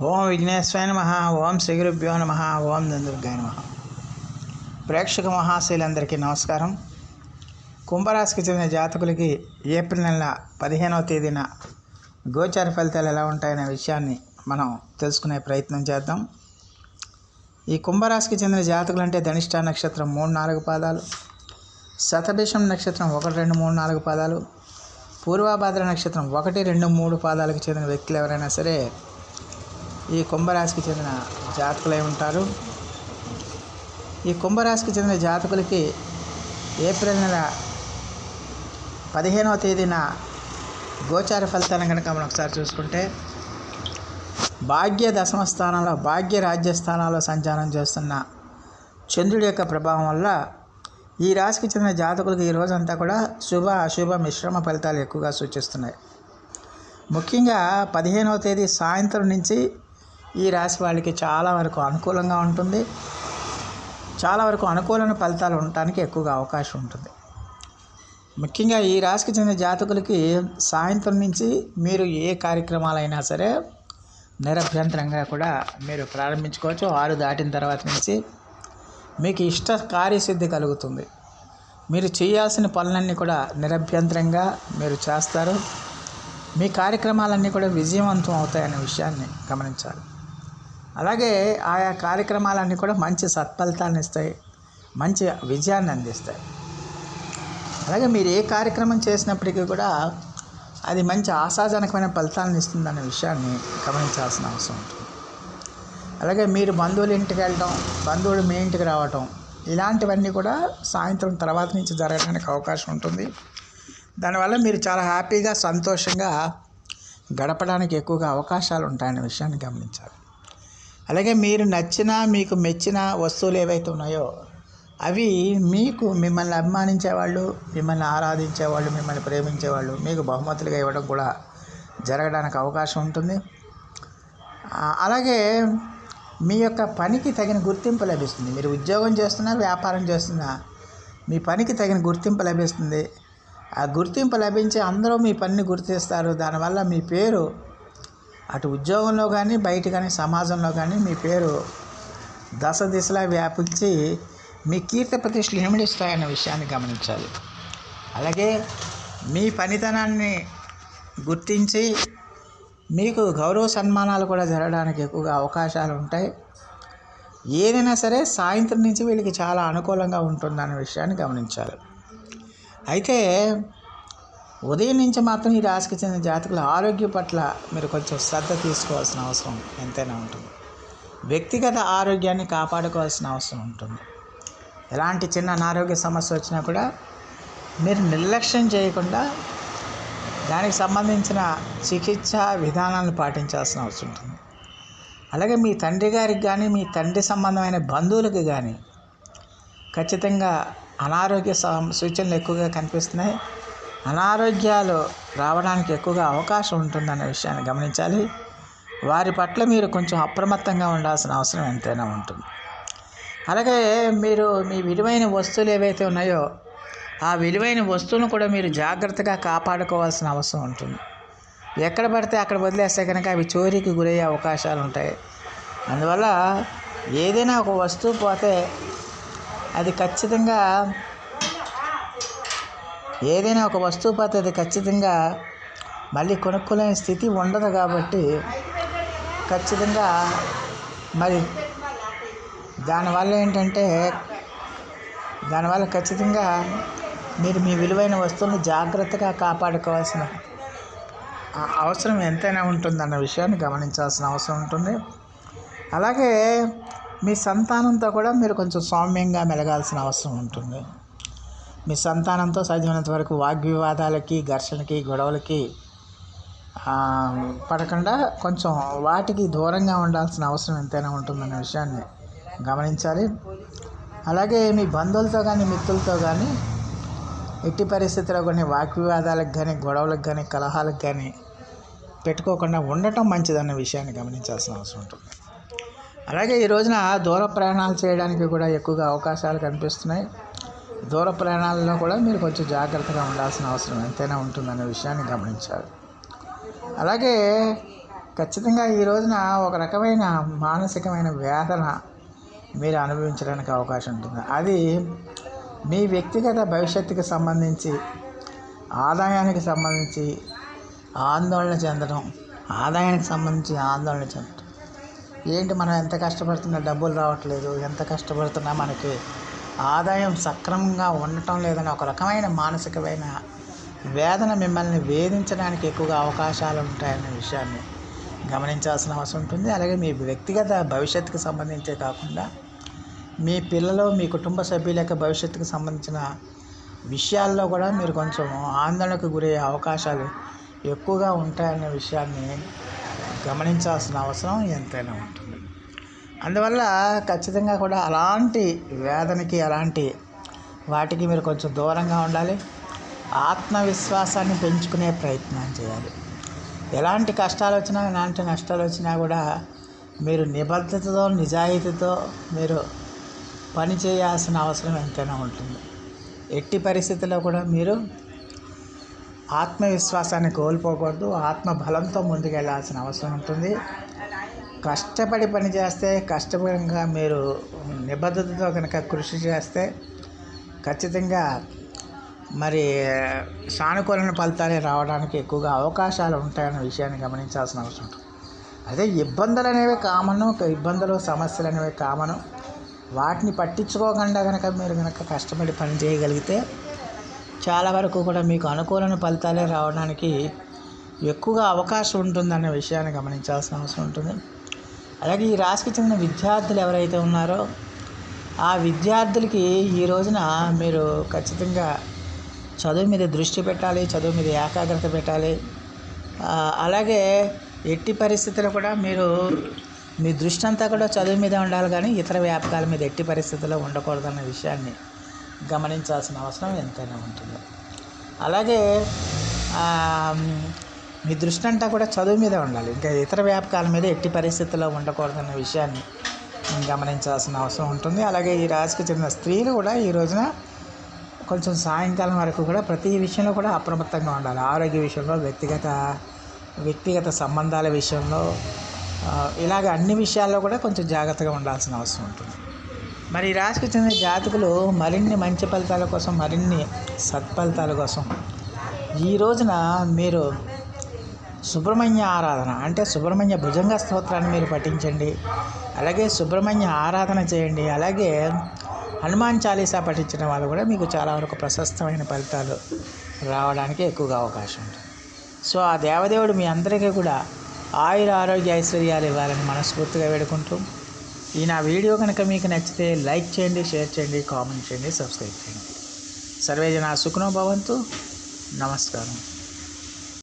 ఓం విఘ్నేశ్వరాయ నమ ఓం శ్రీగురుభ్యో నమ ఓం నందుర్గాయ నమ. ప్రేక్షక మహాశైలందరికీ నమస్కారం. కుంభరాశికి చెందిన జాతకులకి ఏప్రిల్ నెల పదిహేనవ తేదీన గోచార ఫలితాలు ఎలా ఉంటాయనే విషయాన్ని మనం తెలుసుకునే ప్రయత్నం చేద్దాం. ఈ కుంభరాశికి చెందిన జాతకులు అంటే ధనిష్ట నక్షత్రం మూడు నాలుగు పాదాలు శతభిషం నక్షత్రం ఒకటి రెండు మూడు నాలుగు పాదాలు పూర్వాభాద్ర నక్షత్రం ఒకటి రెండు మూడు పాదాలకు చెందిన వ్యక్తులు ఎవరైనా సరే ఈ కుంభరాశికి చెందిన జాతకులై ఉంటారు. ఈ కుంభరాశికి చెందిన జాతకులకి ఏప్రిల్ నెల పదిహేనవ తేదీన గోచార ఫలితాలను కనుక మనం ఒకసారి చూసుకుంటే భాగ్య దశమ స్థానంలో భాగ్య రాజ్య స్థానాల్లో సంచారం చేస్తున్న చంద్రుడి యొక్క ప్రభావం వల్ల ఈ రాశికి చెందిన జాతకులకు ఈ రోజంతా కూడా శుభ అశుభ మిశ్రమ ఫలితాలు ఎక్కువగా సూచిస్తున్నాయి. ముఖ్యంగా పదిహేనవ తేదీ సాయంత్రం నుంచి ఈ రాశి వాళ్ళకి చాలా వరకు అనుకూలంగా ఉంటుంది. చాలా వరకు అనుకూలమైన ఫలితాలు ఉండటానికి ఎక్కువగా అవకాశం ఉంటుంది. ముఖ్యంగా ఈ రాశికి చెందిన జాతకులకి సాయంత్రం నుంచి మీరు ఏ కార్యక్రమాలైనా సరే నిరభ్యంతరంగా కూడా మీరు ప్రారంభించుకోవచ్చు. ఆరు దాటిన తర్వాత నుంచి మీకు ఇష్ట కార్యసిద్ధి కలుగుతుంది. మీరు చేయాల్సిన పనులన్నీ కూడా నిరభ్యంతరంగా మీరు చేస్తారు. మీ కార్యక్రమాలన్నీ కూడా విజయవంతం అవుతాయనే విషయాన్ని గమనించాలి. అలాగే ఆయా కార్యక్రమాలన్నీ కూడా మంచి సత్ఫలితాన్ని ఇస్తాయి మంచి విజయాన్ని అందిస్తాయి. అలాగే మీరు ఏ కార్యక్రమం చేసినప్పటికీ కూడా అది మంచి ఆశాజనకమైన ఫలితాలను ఇస్తుందనే విషయాన్ని గమనించాల్సిన అవసరం ఉంటుంది. అలాగే మీరు బంధువుల ఇంటికి వెళ్ళడం బంధువులు మీ ఇంటికి రావటం ఇలాంటివన్నీ కూడా సాయంత్రం తర్వాత నుంచి జరగడానికి అవకాశం ఉంటుంది. దానివల్ల మీరు చాలా హ్యాపీగా సంతోషంగా గడపడానికి ఎక్కువగా అవకాశాలు ఉంటాయనే విషయాన్ని గమనించాలి. అలాగే మీరు నచ్చిన మీకు మెచ్చిన వస్తువులు ఏవైతే ఉన్నాయో అవి మీకు మిమ్మల్ని అభిమానించేవాళ్ళు మిమ్మల్ని ఆరాధించేవాళ్ళు మిమ్మల్ని ప్రేమించేవాళ్ళు మీకు బహుమతులుగా ఇవ్వడం కూడా జరగడానికి అవకాశం ఉంటుంది. అలాగే మీ యొక్క పనికి తగిన గుర్తింపు లభిస్తుంది. మీరు ఉద్యోగం చేస్తున్నా వ్యాపారం చేస్తున్నా మీ పనికి తగిన గుర్తింపు లభిస్తుంది. ఆ గుర్తింపు లభించి అందరూ మీ పనిని గుర్తిస్తారు. దానివల్ల మీ పేరు అటు ఉద్యోగంలో కానీ బయట కానీ సమాజంలో కానీ మీ పేరు దశ దిశలా వ్యాపించి మీ కీర్తి ప్రతిష్టలు ఇమిడిస్తాయన్న విషయాన్ని గమనించాలి. అలాగే మీ పనితనాన్ని గుర్తించి మీకు గౌరవ సన్మానాలు కూడా జరగడానికి ఎక్కువగా అవకాశాలు ఉంటాయి. ఏదైనా సరే సాయంత్రం నుంచి వీళ్ళకి చాలా అనుకూలంగా ఉంటుందన్న విషయాన్ని గమనించాలి. అయితే ఉదయం నుంచి మాత్రం ఈ రాశికి చెందిన జాతకుల ఆరోగ్యం పట్ల మీరు కొంచెం శ్రద్ధ తీసుకోవాల్సిన అవసరం ఎంతైనా ఉంటుంది. వ్యక్తిగత ఆరోగ్యాన్ని కాపాడుకోవాల్సిన అవసరం ఉంటుంది. ఎలాంటి చిన్న అనారోగ్య సమస్య వచ్చినా కూడా మీరు నిర్లక్ష్యం చేయకుండా దానికి సంబంధించిన చికిత్సా విధానాలను పాటించాల్సిన అవసరం ఉంటుంది. అలాగే మీ తండ్రి గారికి కానీ మీ తండ్రి సంబంధమైన బంధువులకు కానీ ఖచ్చితంగా అనారోగ్య స- సూచనలు ఎక్కువగా కనిపిస్తున్నాయి. అనారోగ్యాలు రావడానికి ఎక్కువగా అవకాశం ఉంటుందనే విషయాన్ని గమనించాలి. వారి పట్ల మీరు కొంచెం అప్రమత్తంగా ఉండాల్సిన అవసరం ఎంతైనా ఉంటుంది. అలాగే మీరు మీ విలువైన వస్తువులు ఏవైతే ఉన్నాయో ఆ విలువైన వస్తువులను కూడా మీరు జాగ్రత్తగా కాపాడుకోవాల్సిన అవసరం ఉంటుంది. ఎక్కడ పడితే అక్కడ వదిలేస్తే కనుక అవి చోరీకి గురయ్యే అవకాశాలు ఉంటాయి. అందువల్ల ఏదైనా ఒక వస్తువు పోతే అది ఖచ్చితంగా ఏదైనా ఒక వస్తువు పద్ధతి ఖచ్చితంగా మళ్ళీ కొనుక్కోలేని స్థితి ఉండదు కాబట్టి ఖచ్చితంగా మరి దానివల్ల ఏంటంటే దానివల్ల ఖచ్చితంగా మీరు మీ విలువైన వస్తువులను జాగ్రత్తగా కాపాడుకోవాల్సిన అవసరం ఎంతైనా ఉంటుందన్న విషయాన్ని గమనించాల్సిన అవసరం ఉంటుంది. అలాగే మీ సంతానంతో కూడా మీరు కొంచెం సౌమ్యంగా మెలగాల్సిన అవసరం ఉంటుంది. మీ సంతానంతో సాధ్యమైనంత వరకు వాగ్వివాదాలకి ఘర్షణకి గొడవలకి పడకుండా కొంచెం వాటికి దూరంగా ఉండాల్సిన అవసరం ఎంతైనా ఉంటుందనే విషయాన్ని గమనించాలి. అలాగే మీ బంధువులతో కానీ మిత్రులతో కానీ ఎట్టి పరిస్థితుల్లో కొన్ని వాగ్వివాదాలకు కానీ గొడవలకు కానీ కలహాలకు కానీ పెట్టుకోకుండా ఉండటం మంచిదన్న విషయాన్ని గమనించాల్సిన అవసరం ఉంటుంది. అలాగే ఈ రోజున దూర ప్రయాణాలు చేయడానికి కూడా ఎక్కువగా అవకాశాలు కనిపిస్తున్నాయి. దూర ప్రయాణాలలో కూడా మీరు కొంచెం జాగ్రత్తగా ఉండాల్సిన అవసరం ఎంతైనా ఉంటుందనే విషయాన్ని గమనించాలి. అలాగే ఖచ్చితంగా ఈ రోజున ఒక రకమైన మానసికమైన వేదన మీరు అనుభవించడానికి అవకాశం ఉంటుంది. అది మీ వ్యక్తిగత భవిష్యత్తుకి సంబంధించి ఆదాయానికి సంబంధించి ఆందోళన చెందడం ఆదాయానికి సంబంధించి ఆందోళన చెందడం. ఏంటి మనం ఎంత కష్టపడుతున్నా డబ్బులు రావట్లేదు ఎంత కష్టపడుతున్నా మనకి ఆదాయం సక్రమంగా ఉండటం లేదని ఒక రకమైన మానసికమైన వేదన మిమ్మల్ని వేధించడానికి ఎక్కువగా అవకాశాలు ఉంటాయనే విషయాన్ని గమనించాల్సిన అవసరం ఉంటుంది. అలాగే మీ వ్యక్తిగత భవిష్యత్తుకు సంబంధించే కాకుండా మీ పిల్లలు మీ కుటుంబ సభ్యుల యొక్క భవిష్యత్తుకు సంబంధించిన విషయాల్లో కూడా మీరు కొంచెం ఆందోళనకు గురయ్యే అవకాశాలు ఎక్కువగా ఉంటాయనే విషయాన్ని గమనించాల్సిన అవసరం ఎంతైనా ఉంటుంది. అందువల్ల ఖచ్చితంగా కూడా అలాంటి వేదనకి అలాంటి వాటికి మీరు కొంచెం దూరంగా ఉండాలి. ఆత్మవిశ్వాసాన్ని పెంచుకునే ప్రయత్నం చేయాలి. ఎలాంటి కష్టాలు వచ్చినా ఎలాంటి నష్టాలు వచ్చినా కూడా మీరు నిబద్ధతతో నిజాయితీతో మీరు పని చేయాల్సిన అవసరం ఎంతైనా ఉంటుంది. ఎట్టి పరిస్థితుల్లో కూడా మీరు ఆత్మవిశ్వాసాన్ని కోల్పోకూడదు. ఆత్మ బలంతో ముందుకెళ్ళాల్సిన అవసరం ఉంటుంది. కష్టపడి పని చేస్తే కష్టపడంగా మీరు నిబద్ధతతో కనుక కృషి చేస్తే ఖచ్చితంగా మరి సానుకూలమైన ఫలితాలే రావడానికి ఎక్కువగా అవకాశాలు ఉంటాయన్న విషయాన్ని గమనించాల్సిన అవసరం ఉంటుంది. అదే ఇబ్బందులు అనేవి కామను ఇబ్బందులు సమస్యలు అనేవి కామను. వాటిని పట్టించుకోకుండా కనుక మీరు కనుక కష్టపడి పని చేయగలిగితే చాలా వరకు కూడా మీకు అనుకూలమైన ఫలితాలే రావడానికి ఎక్కువగా అవకాశం ఉంటుందన్న విషయాన్ని గమనించాల్సిన అవసరం ఉంటుంది. అలాగే ఈ రాశికి చెందిన విద్యార్థులు ఎవరైతే ఉన్నారో ఆ విద్యార్థులకి ఈ రోజున మీరు ఖచ్చితంగా చదువు మీద దృష్టి పెట్టాలి చదువు మీద ఏకాగ్రత పెట్టాలి. అలాగే ఎట్టి పరిస్థితుల్లో కూడా మీరు మీ దృష్టి అంతా కూడా చదువు మీద ఉండాలి కానీ ఇతర వ్యాపకాల మీద ఎట్టి పరిస్థితుల్లో ఉండకూడదన్న విషయాన్ని గమనించాల్సిన అవసరం ఎంతైనా ఉంటుంది. అలాగే మీ దృష్టి అంతా కూడా చదువు మీద ఉండాలి. ఇంకా ఇతర వ్యాపకాల మీద ఎట్టి పరిస్థితుల్లో ఉండకూడదన్న విషయాన్ని గమనించాల్సిన అవసరం ఉంటుంది. అలాగే ఈ రాశికి చెందిన స్త్రీలు కూడా ఈ రోజున కొంచెం సాయంకాలం వరకు కూడా ప్రతి విషయంలో కూడా అప్రమత్తంగా ఉండాలి. ఆరోగ్య విషయంలో వ్యక్తిగత వ్యక్తిగత సంబంధాల విషయంలో ఇలాగ అన్ని విషయాల్లో కూడా కొంచెం జాగ్రత్తగా ఉండాల్సిన అవసరం ఉంటుంది. మరి ఈ రాశికి చెందిన జాతకులు మరిన్ని మంచి ఫలితాల కోసం మరిన్ని సత్ఫలితాల కోసం ఈ రోజున మీరు సుబ్రహ్మణ్య ఆరాధన. అంటే సుబ్రహ్మణ్య భుజంగ స్తోత్రాన్ని మీరు పఠించండి. అలాగే సుబ్రహ్మణ్య ఆరాధన చేయండి. అలాగే హనుమాన్ చాలీసా పఠించడం వల్ల కూడా మీకు చాలా వరకు ప్రశస్తమైన ఫలితాలు రావడానికి ఎక్కువగా అవకాశం ఉంటుంది. సో ఆ దేవదేవుడు మీ అందరికీ కూడా ఆయుర ఆరోగ్య ఐశ్వర్యాలు ఇవ్వాలని మనస్ఫూర్తిగా వేడుకుంటూ ఈ నా వీడియో కనుక మీకు నచ్చితే లైక్ చేయండి షేర్ చేయండి కామెంట్ చేయండి సబ్స్క్రైబ్ చేయండి. సర్వేజన సుఖనో భవంతు. నమస్కారం.